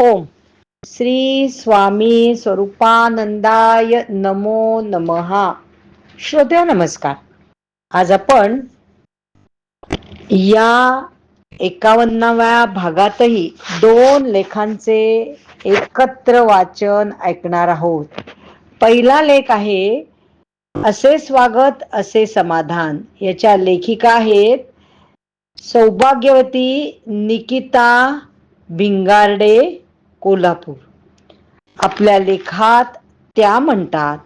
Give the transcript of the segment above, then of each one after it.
ओम। श्री स्वामी स्वरूपानंदाय नमो नमहा श्रोत्या नमस्कार। आज आपण या एकावन्नाव्या भागातही दोन लेखांचे एकत्र वाचन ऐकणार आहोत. पहिला लेख आहे असे स्वागत असे समाधान. याच्या लेखिका आहेत सौभाग्यवती निकिता भिंगारडे कोल्हापूर. आपल्या लेखात त्या म्हणतात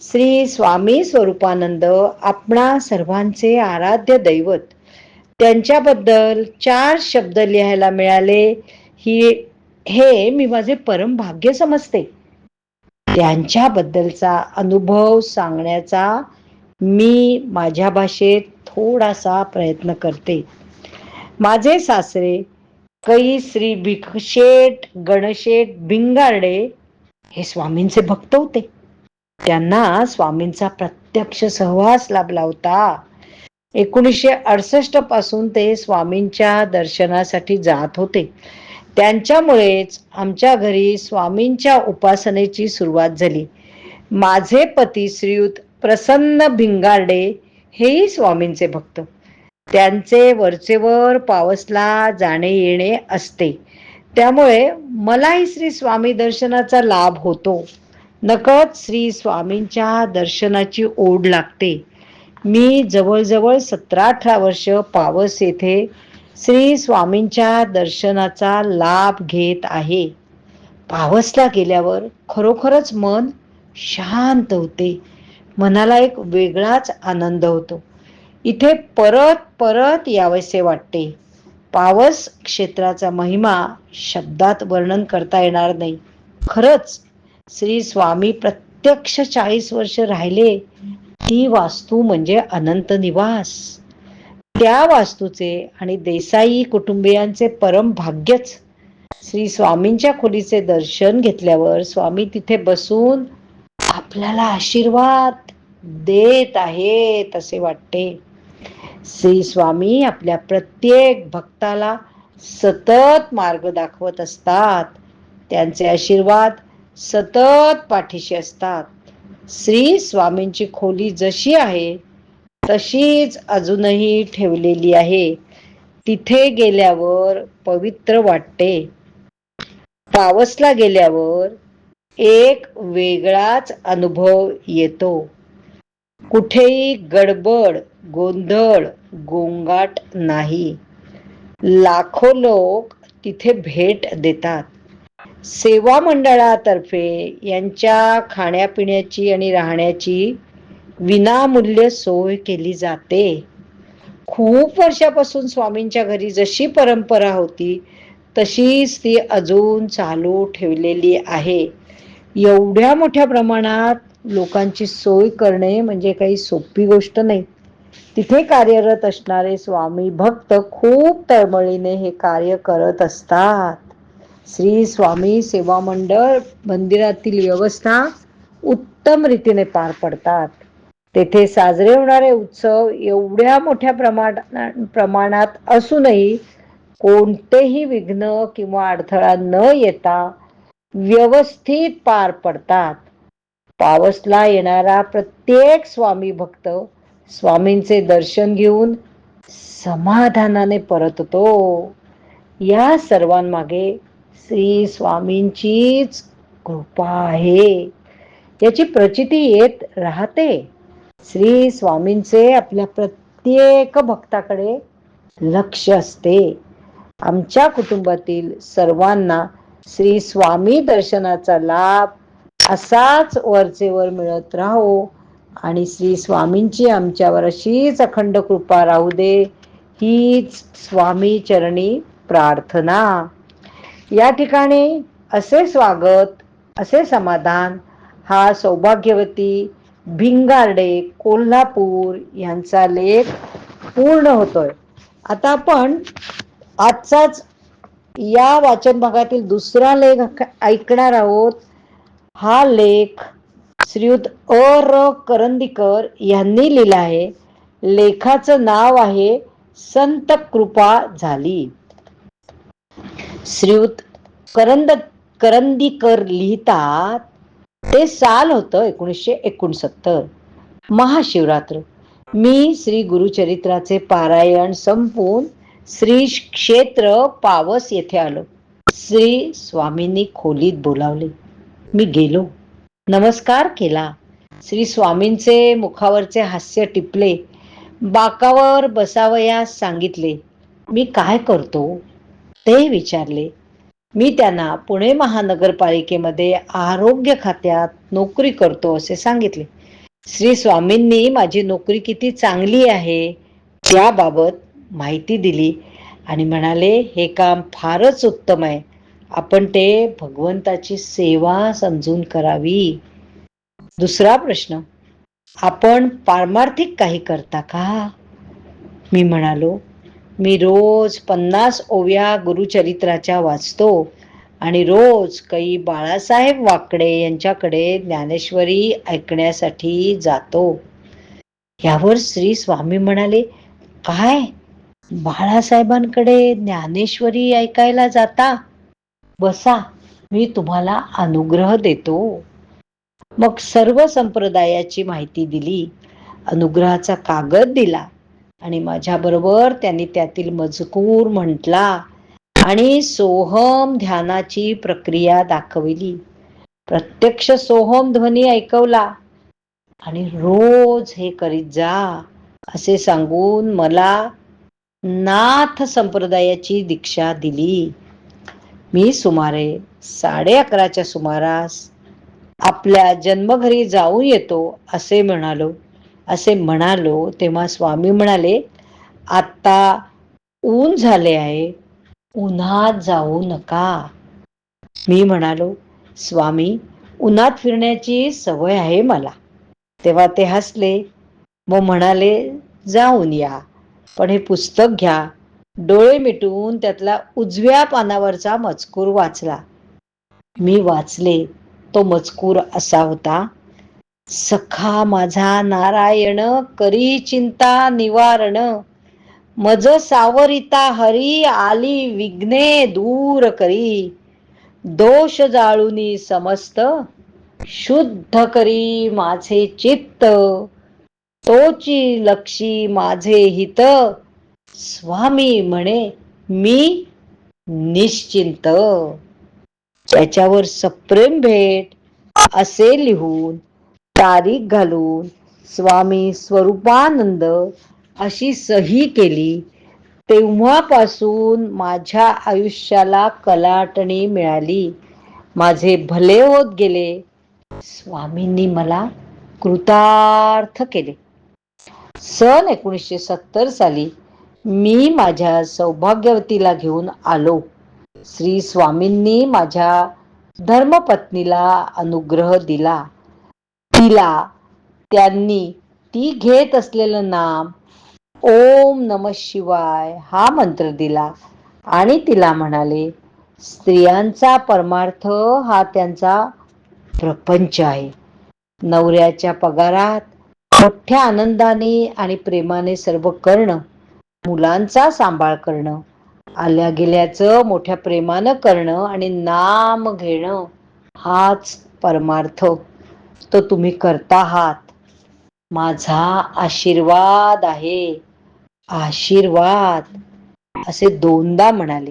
श्री स्वामी स्वरूपानंद आपणा सर्वांचे आराध्य दैवत. त्यांच्याबद्दल चार शब्द लिहायला मिळाले ही हे मी माझे परम भाग्य समजते. त्यांच्याबद्दलचा अनुभव सांगण्याचा मी माझ्या भाषेत थोडासा प्रयत्न करते. माझे सासरे कै श्री भिकशेठ गणशेठ भिंगारडे हे स्वामींचे भक्त होते. त्यांना स्वामींचा प्रत्यक्ष सहवास लाभला होता. एकोणीसशे अडसष्टपासून ते स्वामींच्या दर्शनासाठी जात होते. त्यांच्यामुळेच आमच्या घरी स्वामींच्या उपासनेची सुरुवात झाली. माझे पती श्रीयुत प्रसन्न भिंगारडे हेही स्वामींचे भक्त. त्यांचे वरचेवर पावसला जाणे येणे असते. त्यामुळे मलाही श्री स्वामी दर्शनाचा लाभ होतो. नकळत श्री स्वामींच्या दर्शनाची ओढ लागते. मी जवळजवळ सतरा अठरा वर्ष पावस येथे श्री स्वामींच्या दर्शनाचा लाभ घेत आहे. पावसला गेल्यावर खरोखरच मन शांत होते. मनाला एक वेगळाच आनंद होतो. इथे परत परत यावेसे वाटते. पावस क्षेत्राचा महिमा शब्दात वर्णन करता येणार नाही. खरंच श्री स्वामी प्रत्यक्ष चाळीस वर्ष राहिले ती वास्तू म्हणजे अनंत निवास. त्या वास्तूचे आणि देसाई कुटुंबियांचे परम भाग्यच. श्री स्वामींच्या खोलीचे दर्शन घेतल्यावर स्वामी तिथे बसून आपल्याला आशीर्वाद देत आहेत असे वाटते. श्री स्वामी आपल्या प्रत्येक भक्ताला सतत मार्ग दाखवत असतात. त्यांचे आशीर्वाद सतत पाठीशी असतात. श्री स्वामींची खोली जशी आहे तशीच अजूनही ठेवलेली आहे. तिथे गेल्यावर पवित्र वाटते. पावसला गेल्यावर एक वेगळाच अनुभव येतो. कुठेही गडबड गोंधळ गोंगाट नाही. लाखो लोक तिथे भेट देतात. सेवा मंडळातर्फे यांच्या खाण्यापिण्याची आणि राहण्याची विनामूल्य सोय केली जाते. खूप वर्षापासून स्वामींच्या घरी जशी परंपरा होती तशीच ती अजून चालू ठेवलेली आहे. एवढ्या मोठ्या प्रमाणात लोकांची सोय करणे म्हणजे काही सोपी गोष्ट नाही. तिथे कार्यरत असणारे स्वामी भक्त खूप तळमळीने हे कार्य करत असतात. श्री स्वामी सेवा मंडळ मंदिरातील व्यवस्था उत्तम रीतीने पार पडतात. तेथे साजरे होणारे उत्सव एवढ्या मोठ्या प्रमाणा प्रमाणात असूनही कोणतेही विघ्न किंवा अडथळा न येता व्यवस्थित पार पडतात. पावसला येणारा प्रत्येक स्वामी भक्त स्वामींचे दर्शन घेऊन समाधानाने परततो या सर्वांमागे श्री स्वामींचीच कृपा आहे. याची प्रचिती येत राहते. श्री स्वामींचे आपल्या प्रत्येक भक्ताकडे लक्ष असते. आमच्या कुटुंबातील सर्वांना श्री स्वामी दर्शनाचा लाभ असाच वरचेवर मिळत राहो. आणि श्री स्वामींची आमच्यावर अशीच अखंड कृपा राहू दे. हीच स्वामी चरणी प्रार्थना. या ठिकाणी असे स्वागत असे समाधान हा सौभाग्यवती भिंगारडे कोल्हापूर यांचा लेख पूर्ण होतोय. आता आपण आजचाच या वाचन भागातील दुसरा लेख ऐकणार आहोत. हा लेख श्रीयुत अ र करंदीकर यांनी लिहिलं आहे लेखाचं नाव आहे संत कृपा झाली. श्रीयुत करंद करंदीकर लिहितात ते साल होतं एकोणीसशे एकोणसत्तर. महाशिवरात्र. मी श्री गुरुचरित्राचे पारायण संपून श्री क्षेत्र पावस येथे आलो. श्री स्वामींनी खोलीत बोलावले. मी गेलो. नमस्कार केला. श्री स्वामींचे मुखावरचे हास्य टिपले. बाकावर बसावयास सांगितले. मी काय करतो? ते विचारले. मी त्यांना पुणे महानगरपालिकेमध्ये आरोग्य खात्यात नोकरी करतो असे सांगितले. श्री स्वामींनी माझी नोकरी किती चांगली आहे त्याबाबत माहिती दिली आणि म्हणाले हे काम फारच उत्तम आहे. आपण ते भगवंताची सेवा समजून करावी. दुसरा प्रश्न आपण पारमार्थिक काही करता का? मी म्हणालो मी रोज पन्नास ओव्या गुरुचरित्राच्या वाचतो आणि रोज काही बाळासाहेब वाकडे यांच्याकडे ज्ञानेश्वरी ऐकण्यासाठी जातो. यावर श्री स्वामी म्हणाले काय? बाळासाहेबांकडे ज्ञानेश्वरी ऐकायला जाता? बसा मी तुम्हाला अनुग्रह देतो. मग सर्व संप्रदायाची माहिती दिली अनुग्रहाचा कागद दिला आणि माझ्याबरोबर त्यांनी त्यातील मजकूर म्हटला आणि सोहम ध्यानाची प्रक्रिया दाखविली. प्रत्यक्ष सोहम ध्वनी ऐकवला आणि रोज हे करीत जा असे सांगून मला नाथ संप्रदायाची दीक्षा दिली. मी सुमारे साडे अकराच्या सुमारास आपल्या जन्मघरी जाऊन येतो असे म्हणालो असे म्हणालो तेव्हा स्वामी म्हणाले आता ऊन झाले आहे उन्हात जाऊ नका. मी म्हणालो स्वामी उन्हात फिरण्याची सवय आहे मला. तेव्हा ते हसले व म्हणाले जाऊन या पण हे पुस्तक घ्या डोळे मिटून त्यातला उजव्या पानावरचा मजकूर वाचला. मी वाचले. तो मजकूर असा होता सखा माझा नारायण करी चिंता निवारण. मज सावरिता हरी आली विघ्ने दूर करी. दोष जाळुनी समस्त शुद्ध करी माझे चित्त. तोची लक्षी माझे हित. स्वामी म्हणे मी निश्चिंत. त्याच्यावर सप्रेम भेट असे लिहून तारीख घालून स्वामी स्वरूपानंद अशी सही केली. तेव्हापासून माझ्या आयुष्याला कलाटणी मिळाली. माझे भले होत गेले. स्वामींनी मला कृतार्थ केले. सन एकोणीसशे सत्तर साली मी माझ्या सौभाग्यवतीला घेऊन आलो. श्री स्वामींनी माझ्या धर्मपत्नीला अनुग्रह दिला. तिला त्यांनी ती घेत असलेलं नाम ओम नम शिवाय हा मंत्र दिला आणि तिला म्हणाले स्त्रियांचा परमार्थ हा त्यांचा प्रपंच आहे. नवऱ्याच्या पगारात मोठ्या आनंदाने आणि प्रेमाने सर्व करणं मुलांचा सांभाळ करणं आल्या गेल्याचं मोठ्या प्रेमानं करणं आणि नाम घेणं हाच परमार्थ. तो तुम्ही करता आहात माझा आशीर्वाद आहे. आशीर्वाद. असे दोनदा म्हणाले.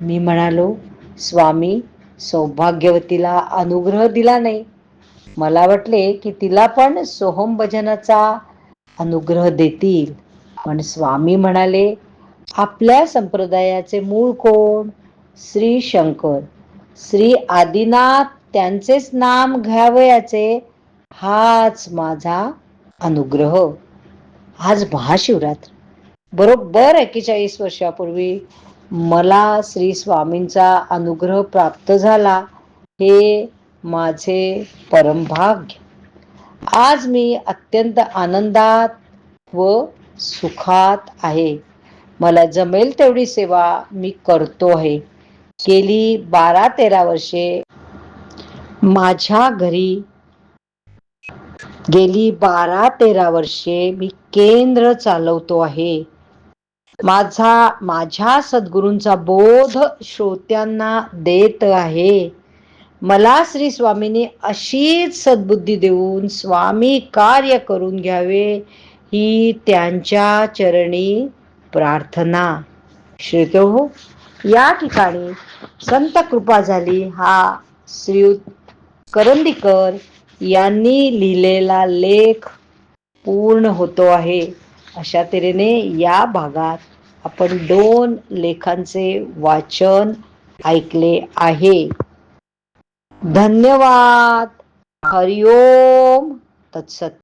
मी म्हणालो स्वामी सौभाग्यवतीला अनुग्रह दिला नाही. मला वाटले की तिला पण सोहम भजनाचा अनुग्रह देतील. पण स्वामी म्हणाले आपल्या संप्रदायाचे मूळ कोण? श्री शंकर. श्री आदिनाथ त्यांचेच नाम घ्यावयाचे हाच माझा अनुग्रह. आज महाशिवरात्र. बरोबर एक्केचाळीस वर्षापूर्वी मला श्री स्वामींचा अनुग्रह प्राप्त झाला हे माझे परमभाग्य. आज मी अत्यंत आनंदात व सुखात आहे. मला जमेल तेवढी सेवा मी करतो आहे. गेली बारा तेरा वर्षे माझ्या घरी गेली बारा तेरा वर्षे मी केंद्र चालवतो आहे. माझा माझ्या सद्गुरूंचा बोध श्रोत्यांना देत आहे. मला श्री स्वामींनी अशीच सद्बुद्धी देऊन स्वामी कार्य करून घ्यावे. ही त्यांच्या चरणी प्रार्थना. श्रोते हो या ठिकाणी संत कृपा झाली. हा श्रीयुत करंदीकर यांनी लिहिलेला लेख पूर्ण होतो आहे. अशा तऱ्हेने या भागात आपण दोन लेखांचे वाचन ऐकले आहे. धन्यवाद. हरिओम. तत्सत